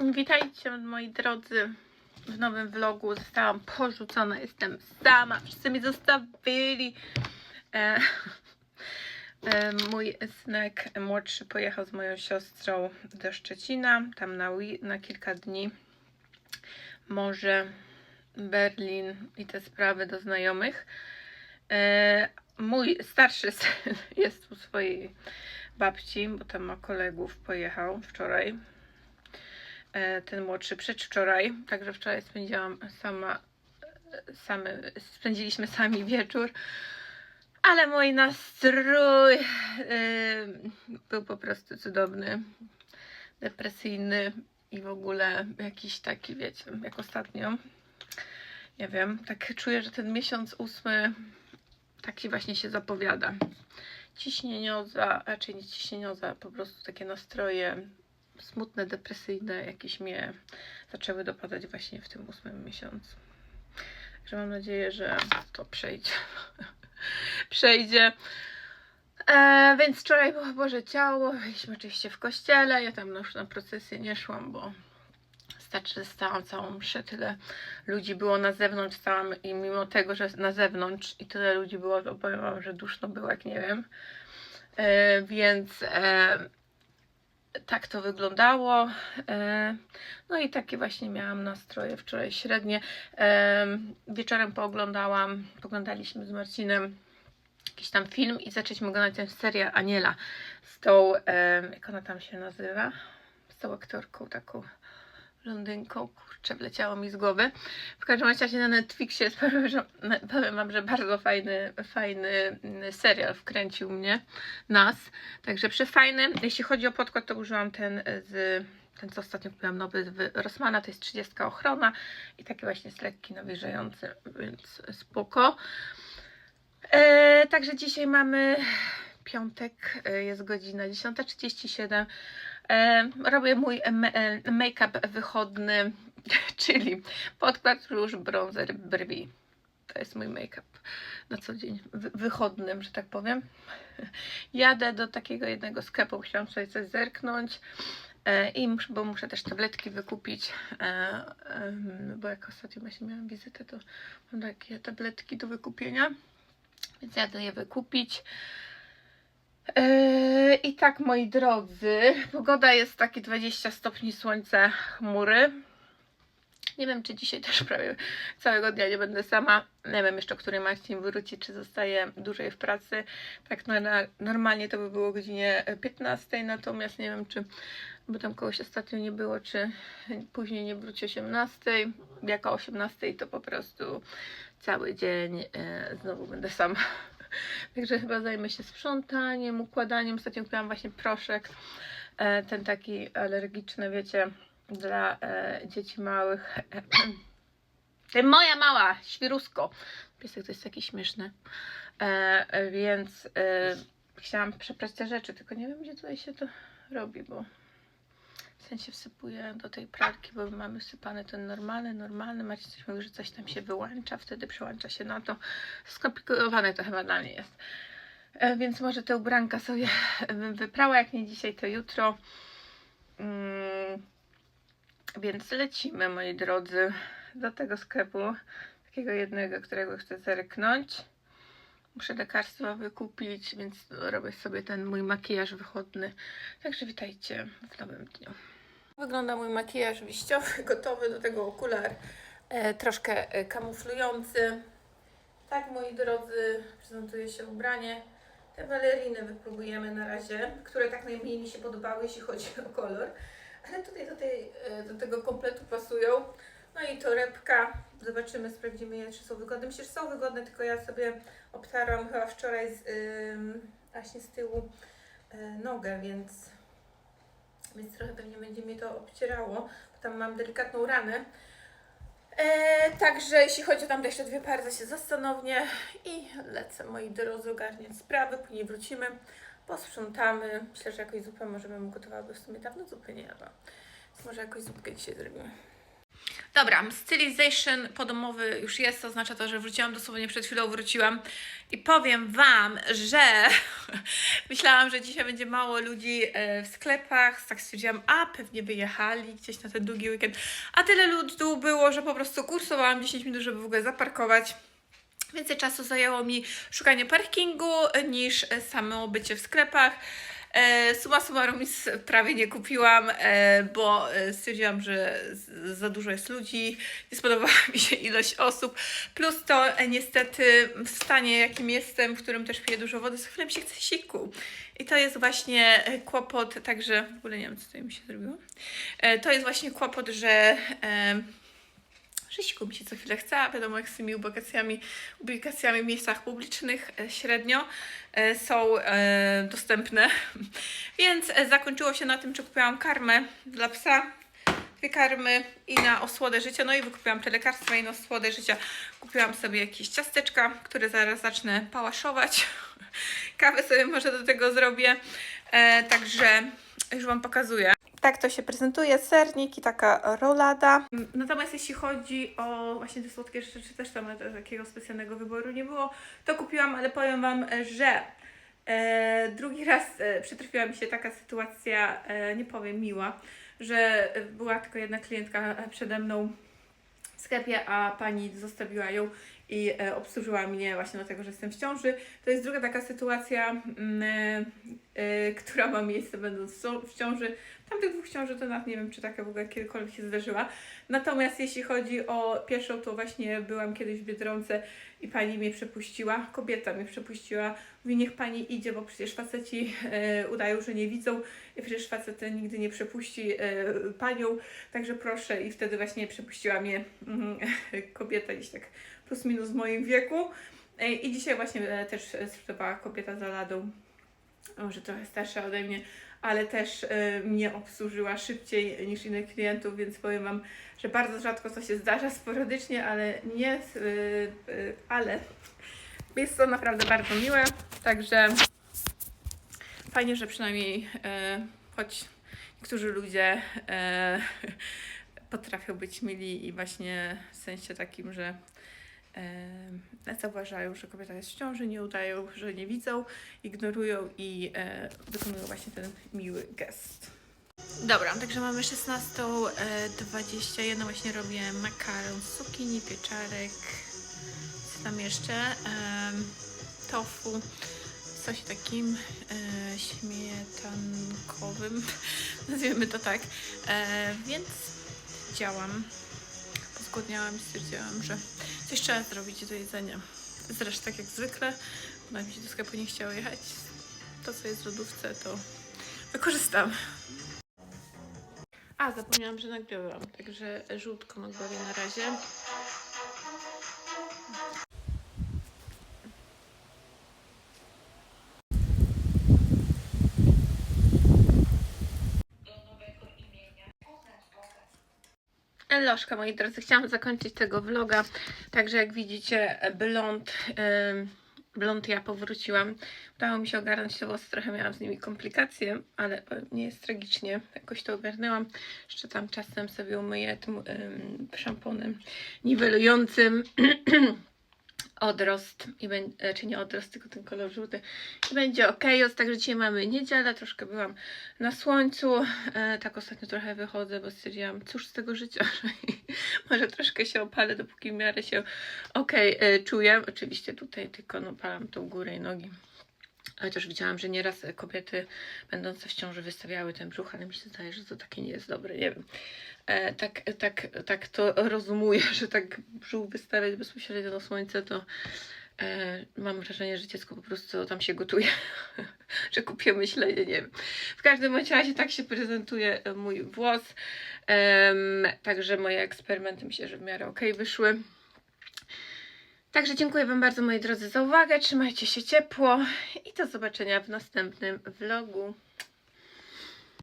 Witajcie moi drodzy w nowym vlogu. Zostałam porzucona, jestem sama. Wszyscy mnie zostawili. E, e, mój synek młodszy pojechał z moją siostrą do Szczecina, tam na, na kilka dni. Może Berlin i te sprawy do znajomych. E, mój starszy syn jest u swojej babci, bo tam ma kolegów, pojechał wczoraj ten młodszy przedwczoraj, także wczoraj spędziłam sama, e, samy, spędziliśmy sami wieczór, ale mój nastrój e, był po prostu cudowny, depresyjny i w ogóle jakiś taki, wiecie, jak ostatnio. Nie wiem, tak czuję, że ten miesiąc ósmy taki właśnie się zapowiada. Ciśnienioza, raczej nie ciśnienioza, po prostu takie nastroje smutne, depresyjne jakieś mnie zaczęły dopadać właśnie w tym ósmym miesiącu. Także mam nadzieję, że to przejdzie. przejdzie. E, więc wczoraj było Boże Ciało, byliśmy oczywiście w kościele, ja tam już na procesję nie szłam, bo starczy, że stałam całą mszę, tyle ludzi było na zewnątrz, stałam i mimo tego, że na zewnątrz i tyle ludzi było, to powiem wam, że duszno było jak nie wiem. E, więc e, tak to wyglądało. E, No i takie właśnie miałam nastroje wczoraj średnie. E, Wieczorem pooglądałam, poglądaliśmy z Marcinem jakiś tam film i zaczęliśmy oglądać tę serię Aniela z tą, e, jak ona tam się nazywa? Z tą aktorką taką blondynką, kurczę, wleciało mi z głowy. W każdym razie na Netflixie powiem, wam, że bardzo fajny, fajny mm, serial wkręcił mnie, nas. Także przefajny. Jeśli chodzi o podkład, to użyłam ten z ten, co ostatnio kupiłam nowy z Rossmana, to jest 30 ochrona i taki właśnie jest lekki, nawilżający, więc spoko. E, także dzisiaj mamy piątek, e, jest godzina 10.37. E, robię mój e, make-up wychodny, czyli podkład, róż, bronzer, brwi. To jest mój make-up na co dzień, wy- wychodnym, że tak powiem. Jadę do takiego jednego sklepu, chciałam sobie coś zerknąć. E, I muszę, bo muszę też tabletki wykupić, bo jak ostatnio właśnie miałam wizytę, to mam takie tabletki do wykupienia, więc jadę je wykupić. I tak, moi drodzy, pogoda jest taki 20 stopni słońce, chmury. Nie wiem, czy dzisiaj też prawie całego dnia nie będę sama. Nie wiem jeszcze, o której Marcin wróci, czy zostaje dłużej w pracy. Tak no, na, normalnie to by było o godzinie 15, natomiast nie wiem, czy bo tam kogoś ostatnio nie było, czy później nie wróci o 18. Jak o 18 to po prostu cały dzień e, znowu będę sama. Także chyba zajmę się sprzątaniem, układaniem. Ostatnio kupiłam właśnie proszek, e, ten taki alergiczny, wiecie, dla e, dzieci małych. Ty moja mała, świrusko. Piesek to jest taki śmieszny. E, e, więc e, chciałam przeprać te rzeczy, tylko nie wiem, gdzie tutaj się to robi, bo w sensie wsypuję do tej pralki, bo mamy wsypany ten normalny, normalny. Macie coś mówi, że coś tam się wyłącza, wtedy przełącza się na to. Skomplikowane to chyba dla mnie jest. E, Więc może te ubranka sobie bym wyprała, jak nie dzisiaj, to jutro. Mm, Więc lecimy, moi drodzy, do tego sklepu, takiego jednego, którego chcę zerknąć. Muszę lekarstwa wykupić, więc robię sobie ten mój makijaż wychodny. Także witajcie w nowym dniu. Wygląda mój makijaż liściowy, gotowy do tego okular, e, troszkę e, kamuflujący. Tak, moi drodzy, prezentuje się ubranie. Te baleriny wypróbujemy na razie, które tak najmniej mi się podobały, jeśli chodzi o kolor. Ale tutaj do, tej, e, do tego kompletu pasują. No i torebka. Zobaczymy, sprawdzimy je, czy są wygodne. Myślę, że są wygodne, tylko ja sobie obtarłam chyba wczoraj z, ym, właśnie z tyłu y, nogę, więc, więc trochę pewnie będzie mi to obcierało, bo tam mam delikatną ranę. E, także jeśli chodzi o tam jeszcze dwie pary, się zastanowię i lecę moi drodzy ogarniać sprawy, później wrócimy, posprzątamy. Myślę, że jakąś zupę możemy mu gotować, bo w sumie dawno zupy nie jadłam. Może jakąś zupkę dzisiaj zrobimy. Dobra, stylization podomowy już jest, oznacza to, że wróciłam dosłownie przed chwilą wróciłam i powiem Wam, że myślałam, że dzisiaj będzie mało ludzi e, w sklepach, tak stwierdziłam, a pewnie wyjechali gdzieś na ten długi weekend, a tyle ludu było, że po prostu kursowałam 10 minut, żeby w ogóle zaparkować. Więcej czasu zajęło mi szukanie parkingu niż samo bycie w sklepach. E, summa summarum prawie nie kupiłam, e, bo e, stwierdziłam, że za dużo jest ludzi, nie spodobała mi się ilość osób, plus to niestety w stanie jakim jestem, w którym też piję dużo wody, z mi się chce siku. I to jest właśnie kłopot, także w ogóle nie wiem co tutaj mi się zrobiło. To jest właśnie kłopot, że... Siku mi się co chwilę chce, a wiadomo jak z tymi ubikacjami, ubikacjami w miejscach publicznych e, średnio e, są e, dostępne. Więc zakończyło się na tym, że kupiłam karmę dla psa, dwie karmy i na osłodę życia, no i wykupiłam te lekarstwa i na osłodę życia kupiłam sobie jakieś ciasteczka, które zaraz zacznę pałaszować. Kawę sobie może do tego zrobię, także już Wam pokazuję. Tak to się prezentuje, sernik i taka rolada. Natomiast jeśli chodzi o właśnie te słodkie rzeczy, też tam takiego specjalnego wyboru nie było, to kupiłam, ale powiem Wam, że e, drugi raz e, przytrafiła mi się taka sytuacja, e, nie powiem miła, że była tylko jedna klientka przede mną w sklepie, a pani zostawiła ją i e, obsłużyła mnie właśnie dlatego, że jestem w ciąży. To jest druga taka sytuacja, mm, e, e, która ma miejsce będąc w ciąży. Tamtych dwóch ciąży to nawet nie wiem, czy taka w ogóle kiedykolwiek się zdarzyła. Natomiast jeśli chodzi o pierwszą, to właśnie byłam kiedyś w Biedronce i pani mnie przepuściła, kobieta mnie przepuściła. Mówi, niech pani idzie, bo przecież faceci e, udają, że nie widzą przecież facet nigdy nie przepuści e, panią, także proszę. I wtedy właśnie przepuściła mnie mm, kobieta gdzieś tak plus minus w moim wieku. E, I dzisiaj właśnie e, też sprzedawała kobieta za ladą, może trochę starsza ode mnie, ale też e, mnie obsłużyła szybciej niż innych klientów, więc powiem Wam, że bardzo rzadko to się zdarza, sporadycznie, ale nie, e, e, ale jest to naprawdę bardzo miłe, także fajnie, że przynajmniej choć niektórzy ludzie potrafią być mili i właśnie w sensie takim, że zauważają, że kobieta jest w ciąży, nie udają, że nie widzą, ignorują i e, wykonują właśnie ten miły gest. Dobra, także mamy 16.21, właśnie robię makaron z pieczarek, co tam jeszcze, tofu w sosie takim e, śmietankowym, nazwijmy to tak, e, więc działam. Zgłodniałam i stwierdziłam, że coś trzeba zrobić do jedzenia. Zresztą tak jak zwykle, bo mi się do sklepu nie chciało jechać. To, co jest w lodówce, to wykorzystam. A, zapomniałam, że nagrywam, także żółtko na głowie na razie. Elożka, moi drodzy, chciałam zakończyć tego vloga, także jak widzicie, blond, blond ja powróciłam. Udało mi się ogarnąć te włosy, trochę miałam z nimi komplikacje, ale nie jest tragicznie, jakoś to ogarnęłam. Jeszcze tam czasem sobie umyję tym ym, szamponem niwelującym odrost, i e, czy nie odrost, tylko ten kolor żółty i będzie ok. Także dzisiaj mamy niedzielę, troszkę byłam na słońcu, e, tak ostatnio trochę wychodzę, bo stwierdziłam, cóż z tego życia, że może troszkę się opalę, dopóki w miarę się ok czuję. Oczywiście tutaj tylko no, palam tą górę i nogi. Też widziałam, że nieraz kobiety będące w ciąży wystawiały ten brzuch, ale mi się zdaje, że to takie nie jest dobre, nie wiem. E, tak, tak, tak to rozumuję, że tak brzuch wystawiać bezpośrednio na słońce, to e, mam wrażenie, że dziecko po prostu tam się gotuje, że kupię myślenie, nie wiem. W każdym razie tak się prezentuje e, mój włos. Em, także moje eksperymenty myślę, że w miarę ok wyszły. Także dziękuję Wam bardzo moi drodzy za uwagę, trzymajcie się ciepło i do zobaczenia w następnym vlogu.